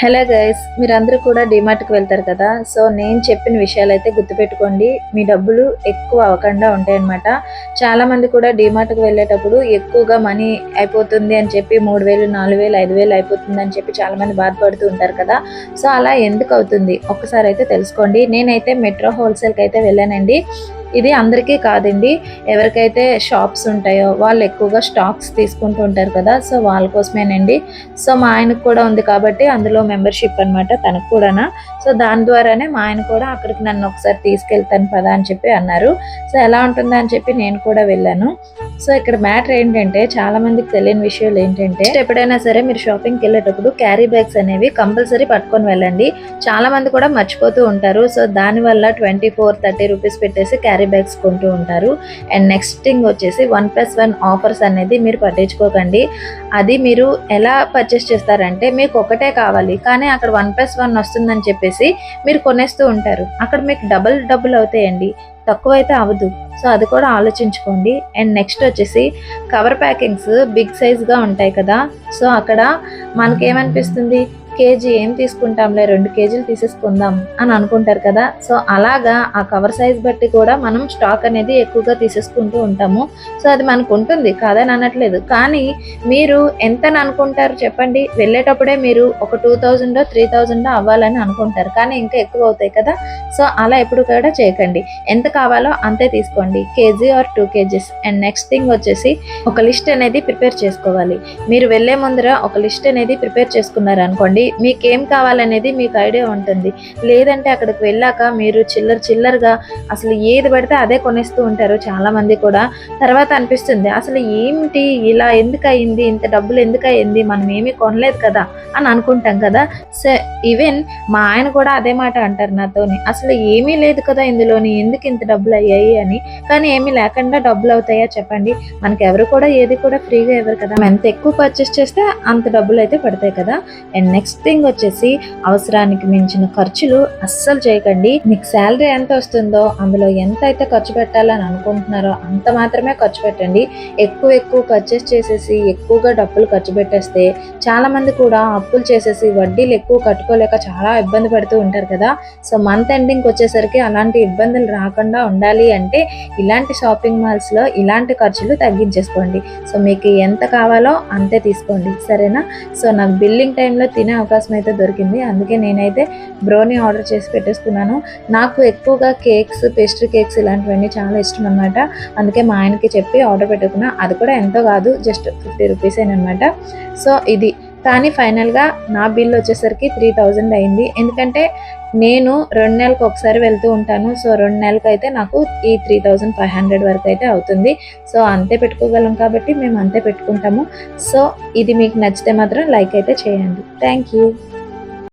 Hello guys మీరందరూ కూడా డిమార్ట్కి వెళ్తారు కదా? సో నేను చెప్పిన విషయాలు అయితే గుర్తుపెట్టుకోండి. మీ డబ్బులు ఎక్కువ అవ్వకుండా ఉంటాయన్నమాట. చాలామంది కూడా డిమార్ట్కి వెళ్ళేటప్పుడు ఎక్కువగా మనీ అయిపోతుంది అని చెప్పి మూడు వేలు నాలుగు వేలు ఐదు వేలు అయిపోతుంది అని చెప్పి చాలామంది బాధపడుతూ ఉంటారు కదా? సో అలా ఎందుకు అవుతుంది? ఒక్కసారి అయితే తెలుసుకోండి. నేనైతే మెట్రో హోల్సేల్కి అయితే వెళ్ళానండి. ఇది అందరికీ కాదండి. ఎవరికైతే షాప్స్ ఉంటాయో వాళ్ళు ఎక్కువగా స్టాక్స్ తీసుకుంటూ ఉంటారు కదా సో వాళ్ళ కోసమేనండి. సో మా ఆయనకు కూడా ఉంది కాబట్టి అందులో మెంబర్షిప్ అనమాట తనకు కూడానా. సో దాని ద్వారానే మా ఆయన కూడా అక్కడికి నన్ను ఒకసారి తీసుకెళ్తాను పదా అని చెప్పి అన్నారు. సో ఎలా ఉంటుందా అని చెప్పి నేను కూడా వెళ్ళాను. సో ఇక్కడ మ్యాటర్ ఏంటంటే చాలా మందికి తెలియని విషయాలు ఏంటంటే ఎప్పుడైనా సరే మీరు షాపింగ్కి వెళ్ళేటప్పుడు క్యారీ బ్యాగ్స్ అనేవి కంపల్సరీ పట్టుకొని వెళ్ళండి. చాలా మంది కూడా మర్చిపోతూ ఉంటారు. సో దానివల్ల ట్వంటీ ఫోర్ థర్టీ రూపీస్ పెట్టేసి క్యారీ బ్యాగ్స్ కొంటూ ఉంటారు. అండ్ నెక్స్ట్ థింగ్ వచ్చేసి వన్ ప్లస్ వన్ ఆఫర్స్ అనేది మీరు పట్టించుకోకండి. అది మీరు ఎలా పర్చేస్ చేస్తారంటే మీకు ఒకటే కావాలి. కానీ అక్కడ వన్ ప్లస్ వన్ వస్తుందని చెప్పేసి మీరు కొనేస్తూ ఉంటారు. అక్కడ మీకు డబుల్ డబుల్ అవుతాయండి. తక్కువ అయితే అవ్వదు. సో అది కూడా ఆలోచించుకోండి. అండ్ నెక్స్ట్ వచ్చేసి కవర్ ప్యాకింగ్స్ బిగ్ సైజ్గా ఉంటాయి కదా. సో అక్కడ మనకేమనిపిస్తుంది? కేజీ ఏం తీసుకుంటాంలే? రెండు కేజీలు తీసేసుకుందాం అని అనుకుంటారు కదా. సో అలాగా ఆ కవర్ సైజ్ బట్టి కూడా మనం స్టాక్ అనేది ఎక్కువగా తీసేసుకుంటూ ఉంటాము. సో అది మనకు ఉంటుంది. కాదని అనట్లేదు. కానీ మీరు ఎంత అనుకుంటారు చెప్పండి. వెళ్ళేటప్పుడే మీరు ఒక టూ థౌజండ్ త్రీ థౌజండ్ అవ్వాలని అనుకుంటారు. కానీ ఇంకా ఎక్కువ అవుతాయి కదా. సో అలా ఎప్పుడు కూడా చేయకండి. ఎంత కావాలో అంతే తీసుకోండి. KG or two KGs. And next thing వచ్చేసి ఒక లిస్ట్ అనేది ప్రిపేర్ చేసుకోవాలి. మీరు వెళ్ళే ముందర ఒక లిస్ట్ అనేది ప్రిపేర్ చేసుకున్నారు అనుకోండి మీకేం కావాలనేది మీకు ఐడియా ఉంటుంది. లేదంటే అక్కడికి వెళ్ళాక మీరు చిల్లర చిల్లరగా అసలు ఏది పడితే అదే కొనేస్తూ ఉంటారు చాలా మంది కూడా. తర్వాత అనిపిస్తుంది అసలు ఏమిటి ఇలా ఎందుకు అయింది ఇంత డబ్బులు ఎందుకు అయింది మనం ఏమీ కొనలేదు కదా అని అనుకుంటాం కదా. సో ఈవెన్ మా ఆయన కూడా అదే మాట అంటారు నాతోని అసలు ఏమీ లేదు కదా ఇందులోని ఎందుకు ఇంత డబ్బులు అయ్యాయి అని. కానీ ఏమీ లేకుండా డబ్బులు అవుతాయా చెప్పండి. మనకి ఎవరు కూడా ఏది కూడా ఫ్రీగా ఇవ్వరు కదా. ఎంత ఎక్కువ పర్చేస్ చేస్తే అంత డబ్బులు అయితే పడతాయి కదా. అండ్ నెక్స్ట్ థింగ్ వచ్చేసి అవసరానికి మించిన ఖర్చులు అస్సలు చేయకండి. మీకు శాలరీ ఎంత వస్తుందో అందులో ఎంత అయితే ఖర్చు పెట్టాలని అనుకుంటున్నారో అంత మాత్రమే ఖర్చు పెట్టండి. ఎక్కువ ఎక్కువ పర్చేస్ చేసేసి ఎక్కువగా డబ్బులు ఖర్చు పెట్టేస్తే చాలా మంది కూడా అప్పులు చేసేసి వడ్డీలు ఎక్కువ కట్టుకోలేక చాలా ఇబ్బంది పడుతూ ఉంటారు కదా. సో మంత్ ఎండింగ్ వచ్చేసరికి అలాంటి ఇబ్బందులు రాకుండా ఉండాలి అంటే ఇలాంటి షాపింగ్ మాల్స్లో ఇలాంటి ఖర్చులు తగ్గించేసుకోండి. సో మీకు ఎంత కావాలో అంతే తీసుకోండి. సరేనా? సో నాకు బిల్లింగ్ టైంలో తినే అవకాశం అయితే దొరికింది. అందుకే నేనైతే బ్రోనీ ఆర్డర్ చేసి పెట్టేసుకున్నాను. నాకు ఎక్కువగా కేక్స్ పేస్ట్రీ కేక్స్ ఇలాంటివన్నీ చాలా ఇష్టం అనమాట అందుకే మా ఆయనకి చెప్పి ఆర్డర్ పెట్టుకున్నా. అది కూడా ఎంతో కాదు జస్ట్ ఫిఫ్టీ రూపీస్ అనమాట సో ఇది. కానీ ఫైనల్గా నా బిల్ వచ్చేసరికి త్రీ థౌజండ్ అయింది. ఎందుకంటే నేను రెండు నెలలకు ఒకసారి వెళ్తూ ఉంటాను. సో రెండు నెలలకు అయితే నాకు ఈ త్రీ థౌజండ్ ఫైవ్ హండ్రెడ్ వరకు అయితే అవుతుంది. సో అంతే పెట్టుకోగలం కాబట్టి మేము అంతే పెట్టుకుంటాము. సో ఇది మీకు నచ్చితే మాత్రం లైక్ అయితే చేయండి. Thank you.